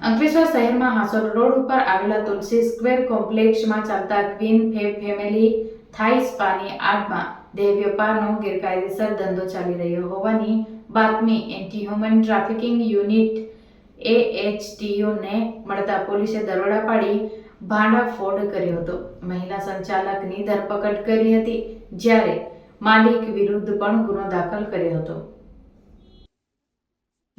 અંકલેશ્વર શહેરમાં હાસોડ રોડ ઉપર આવેલા તુલસી સ્ક્વેર કોમ્પ્લેક્સમાં ચાલતા ક્વીન ફેબ ફેમિલી થાઈ સ્પાની આડમાં દેહ વેપારનો ગેરકાયદેસર ધંધો ચાલી રહ્યો હોવાની બાતમી એન્ટી હ્યુમન ટ્રાફિકિંગ યુનિટ એએચટીયુને મળતા પોલીસે દરોડા પાડી ભાંડાફોડ કર્યો હતો. મહિલા સંચાલકની ધરપકડ કરી હતી જ્યારે માલિક વિરુદ્ધ પણ ગુનો દાખલ કર્યો હતો.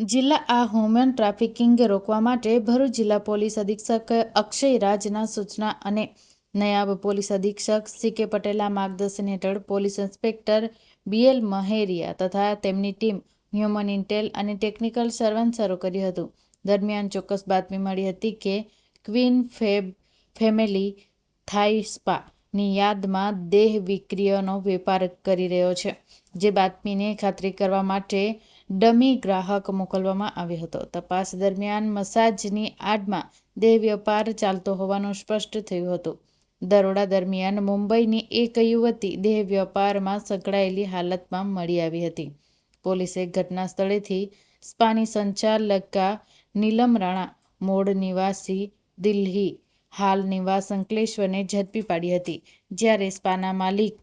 જિલ્લા આ હ્યુમન ટ્રાફિકિંગ રોકવા માટે ભરૂચ જિલ્લા પોલીસ અધિક્ષક અક્ષય રાજના સૂચના અને નયાબ પોલીસ અધિક્ષક સી કે પટેલના માર્ગદર્શન હેઠળ પોલીસ ઇન્સ્પેક્ટર બીએલ મહેરિયા તથા તેમની ટીમ હ્યુમન ઇન્ટેલ અને ટેકનિકલ સર્વેલન્સ શરૂ કર્યું હતું. દરમિયાન ચોક્કસ બાતમી મળી હતી કે queen fab family Thai spa યાદમાં દેહ વિક્રિયાનો વેપાર કરી રહ્યો છે. જે બાતમીને ખાતરી કરવા માટે ડમી ગ્રાહક મોકલવામાં આવ્યો હતો. તપાસ દરમિયાન મસાજની આડમાં દેહ વ્યાપાર ચાલતો હોવાનું સ્પષ્ટ થયું હતું. દરોડા દરમિયાન મુંબઈની એક યુવતી દેહ વ્યાપારમાં સંકળાયેલી હાલતમાં મળી આવી હતી. પોલીસે ઘટના સ્થળેથી સ્પાની સંચાલકા નીલમ રાણા મૂળ નિવાસી દિલ્હી હાલ નિવાસ અંકલેશ્વરને ઝડપી પાડી હતી. જ્યારે સ્પાના માલિક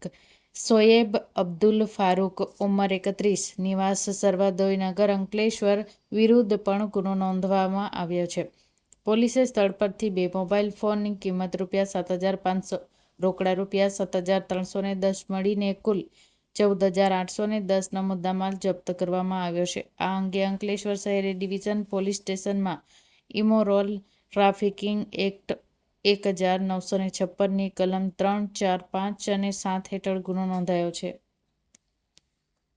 શોએબ અબ્દુલ ફારૂક ઉંમર એકત્રીસ, નિવાસ સર્વોદયનગર, અંકલેશ્વર વિરુદ્ધ પણ ગુનો નોંધવામાં આવ્યો છે. પોલીસે સ્થળ પરથી બે મોબાઈલ ફોનની કિંમત રૂપિયા સાત હજાર પાંચસો, રોકડા રૂપિયા સાત હજાર ત્રણસો ને દસ મળીને કુલ ચૌદ હજાર આઠસો ને દસનો મુદ્દામાલ જપ્ત કરવામાં આવ્યો છે. આ અંગે અંકલેશ્વર શહેરી ડિવિઝન પોલીસ સ્ટેશનમાં ઇમોરોલ ટ્રાફિકિંગ એક્ટ એક હજાર નવસો ને છપ્પનની કલમ ત્રણ ચાર પાંચ અને સાત હેઠળ ગુનો નોંધાયો છે.